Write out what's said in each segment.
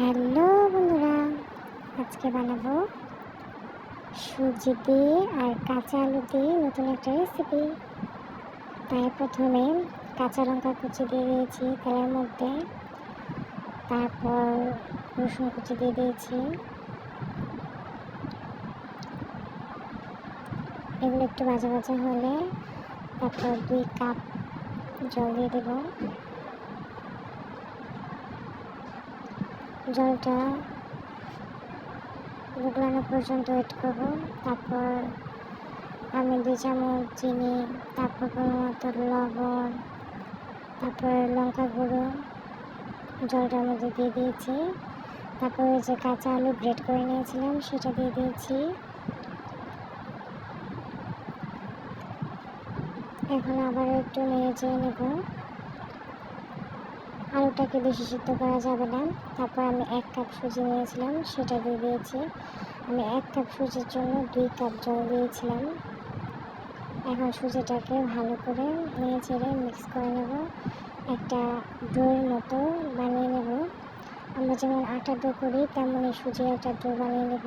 Hello বন্ধুরা, আজকে বানাবো সুজি দিয়ে আর কাঁচা আলু দিয়ে নতুন একটা রেসিপি তাই প্রথমে কাঁচা লঙ্কা কুচি দিয়ে দিয়েছি তেলের মধ্যে। তারপর রসুন কুচি দিয়ে দিয়েছি। এগুলো একটু ভাজা ভাজা হলে তারপর দুই কাপ জল দিয়ে দেবো। জলটা গুগলানো পর্যন্ত ওয়েট করব। তারপর আমি দুই চামচ চিনি, তারপর মতো লবণ, তারপর লঙ্কা গুঁড়ো জলটার মধ্যে দিয়ে দিয়েছি। তারপর ওই যে কাঁচা আলু গ্রেট করে নিয়েছিলাম, সেটা দিয়ে দিয়েছি। এখন আবার একটু নেড়ে চেয়ে নেব। আলুটাকে বেশি সিদ্ধ করা যাবে না। তারপর আমি এক কাপ সুজি নিয়েছিলাম, সেটা দিয়ে দিয়েছি। আমি এক কাপ সুজির জন্য দুই কাপ জল দিয়েছিলাম। এখন সুজিটাকে ভালো করে নিয়ে ছেড়ে মিক্স করে নেব। একটা দইয়ের মতো বানিয়ে নেব। আমরা যেমন আটা দো করি, তেমনই সুজির একটা দো বানিয়ে নেব।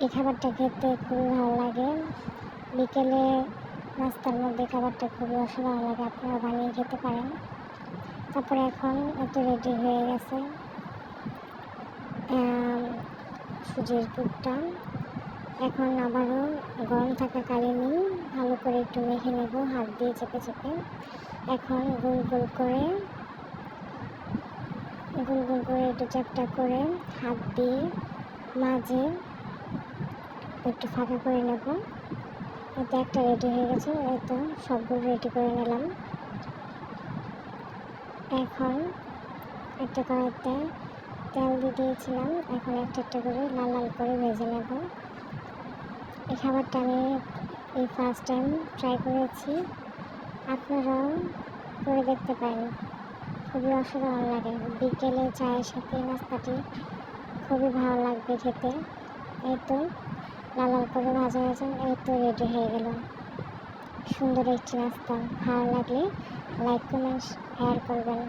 এই খাবারটা খেতে খুবই ভালো লাগে। বিকেলে নাস্তার মধ্যে খাবারটা খুবই অসাধারণ লাগে আপনারা বানিয়ে খেতে পারেন। তারপরে এখন এত রেডি হয়ে গেছে সুজির দুধটা এখন আবারও গরম থাকাকালীনই ভালো করে একটু মেখে নেব, হাত দিয়ে চেপে চেপে। এখন গোল গোল করে, গোল গোল করে একটু চ্যাপটা করে হাত দিয়ে মাঝে একটু ফাঁকা করে নেব। এতে একটা রেডি হয়ে গেছে তো সবগুলো রেডি করে নিলাম। এখন একটা কড়াইতে তেল দিয়ে দিয়েছিলাম, এখন একটা একটা করে লাল লাল করে ভেজে নেব। এই খাবারটা আমি এই ফার্স্ট টাইম ট্রাই করেছি, আপনারাও করে দেখতে পারেন। খুবই অসাধারণ লাগে। বিকেলে চায়ের সাথে নাস্তাটি খুবই ভালো লাগবে খেতে। এই তো লাল করে ভাজা ভাজা এই তো রেডি হয়ে গেল। সুন্দর একটি নাস্তা ভালো লাগলে লাইক কমেন্ট শেয়ার করবেন।